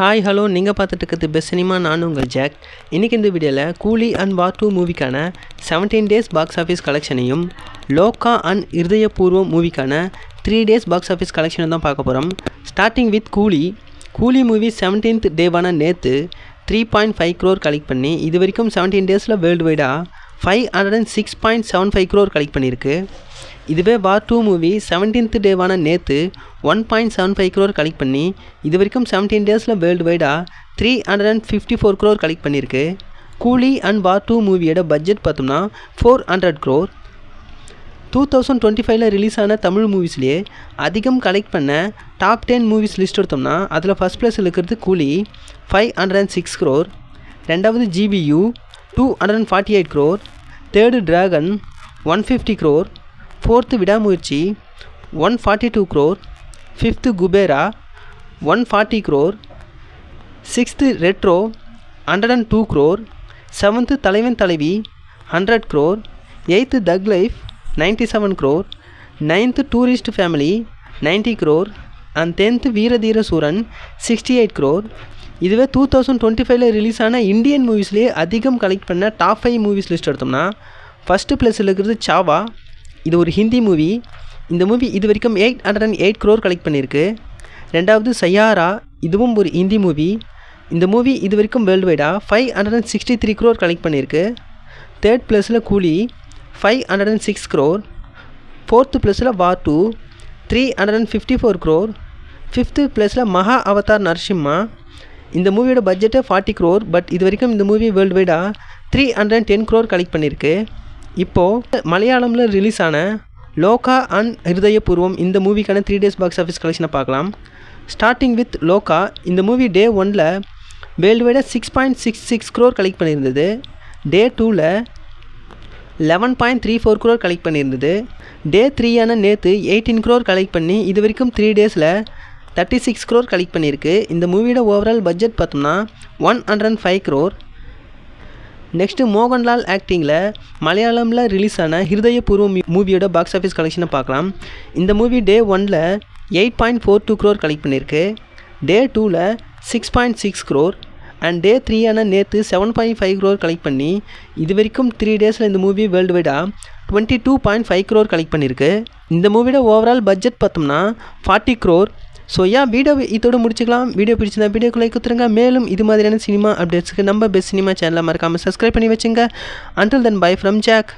Hi hello நீங்கள் பார்த்துட்டு இருக்கிறது பெஸ்ட் சினிமா நான் உங்கள் ஜாக். இன்றைக்கி இந்த வீடியோவில் கூலி அண்ட் வார் டூ மூவிக்கான செவன்டீன் டேஸ் பாக்ஸ் ஆஃபீஸ் கலெக்ஷனையும் லோக்கா அண்ட் இருதயபூர்வம் மூவிக்கான த்ரீ டேஸ் பாக்ஸ் ஆஃபீஸ் கலெக்ஷனும் தான் பார்க்க போகிறோம் ஸ்டார்டிங் வித் கூலி. கூலி மூவி செவன்டீன்த் டேவான நேற்று three point five crore collect பண்ணி இது வரைக்கும் செவன்டீன் டேஸில் world வைடாக five hundred and six point seven five crore collect பண்ணியிருக்கு. இதுவே வார் டூ மூவி செவன்டீன்த் டேவான நேற்று one point seven five crore collect பண்ணி இது வரைக்கும் செவன்டீன் டேஸில் world வைடாக three hundred and fifty four crore collect பண்ணியிருக்கு. கூலி அண்ட் வார் டூ மூவியோட பட்ஜெட் பார்த்தோம்னா four hundred crore two thousand twenty ஃபைவ்ல ரிலீஸ் ஆன தமிழ் மூவிஸ்லேயே அதிகம் கலெக்ட் பண்ண டாப் டென் மூவிஸ் லிஸ்ட் எடுத்தோம்னா அதில் ஃபஸ்ட் பிளேஸில் இருக்கிறது Coolie five hundred and six crore ரெண்டாவது GBU two hundred and forty eight crore third Dragon one fifty crore fourth Vidaamuyarchi one forty two crore fifth Kuberaa one forty crore sixth Retro hundred and two crore seventh Thalaivan Thalaivi hundred crore eighth Thug Life ninety seven crore ninth Tourist Family ninety crore and tenth Veera Dheera Sooran sixty eight crore இதுவே two thousand twenty ஃபைவ்ல release ஆன Indian மூவிஸ்லேயே அதிகம் collect பண்ண top five movies list எடுத்தோம்னா first ப்ளஸில் இருக்கிறது சாவா இது ஒரு ஹிந்தி மூவி இந்த மூவி இது வரைக்கும் eight hundred and eight crore collect பண்ணியிருக்கு ரெண்டாவது சையாரா இதுவும் ஒரு ஹிந்தி மூவி இந்த மூவி இது வரைக்கும் world வைடாக five hundred and sixty three crore collect பண்ணியிருக்கு தேர்ட் ப்ளஸில் Coolie five hundred and six crore fourth ப்ளஸில் war two three hundred and fifty four crore fifth ப்ளஸில் மகா அவதார் நரசிம்மா. இந்த மூவியோட பட்ஜெட்டே ஃபார்ட்டி க்ரோர் பட் இது வரைக்கும் இந்த movie world வைடாக three hundred and ten crore collect பண்ணியிருக்கு இப்போது மலையாளமில் ரிலீஸ் ஆன லோகா அண்ட் ஹிருதயபூர்வம் இந்த மூவிக்கான த்ரீ டேஸ் பாக்ஸ் ஆஃபீஸ் கலெக்ஷனை பார்க்கலாம். ஸ்டார்டிங் வித் லோகா இந்த மூவி டே ஒனில் world வைடாக six point six six crore collect பண்ணியிருந்தது. Day டூவில் eleven point three four crore collect பண்ணியிருந்தது. Day த்ரீயான நேற்று எயிட்டீன் க்ரோர் கலெக்ட் பண்ணி இது வரைக்கும் த்ரீ டேஸில் தேர்ட்டி சிக்ஸ் க்ரோர் கலெக்ட் பண்ணியிருக்கு. இந்த மூவியோட ஓவரால் பட்ஜெட் பார்த்தோம்னா one hundred and five crore next Mohanlal ஆக்டிங்கில் மலையாளமில் ரிலீஸ் ஆன ஹிருதயபூர்வம் மூவியோட பாக்ஸ் ஆஃபீஸ் கலெக்ஷனை பார்க்கலாம். இந்த மூவி டே ஒனில் eight point four two crore collect பண்ணியிருக்கு. டே டூவில் six point six crore and day த்ரீயான நேற்று seven point five crore collect பண்ணி இது வரைக்கும் த்ரீ டேஸில் இந்த movie world வைடாக twenty two point five crore collect பண்ணியிருக்கு. இந்த மூவியோட ஓவரால் பட்ஜெட் பார்த்தோம்னா ஃபார்ட்டி க்ரோர் ஸோ ஏன் வீடியோ இதோட முடிச்சுக்கலாம். வீடியோ பிடிச்சிருந்தா வீடியோக்குள்ளே கொடுத்துருங்க. மேலும் இது மாதிரியான சினிமா அப்டேட்ஸுக்கு நம்ம பெஸ்ட் சினிமா சேனலாக மறக்காமல் சப்ஸ்கிரைப் பண்ணி வச்சுங்க. Until then bye from Jack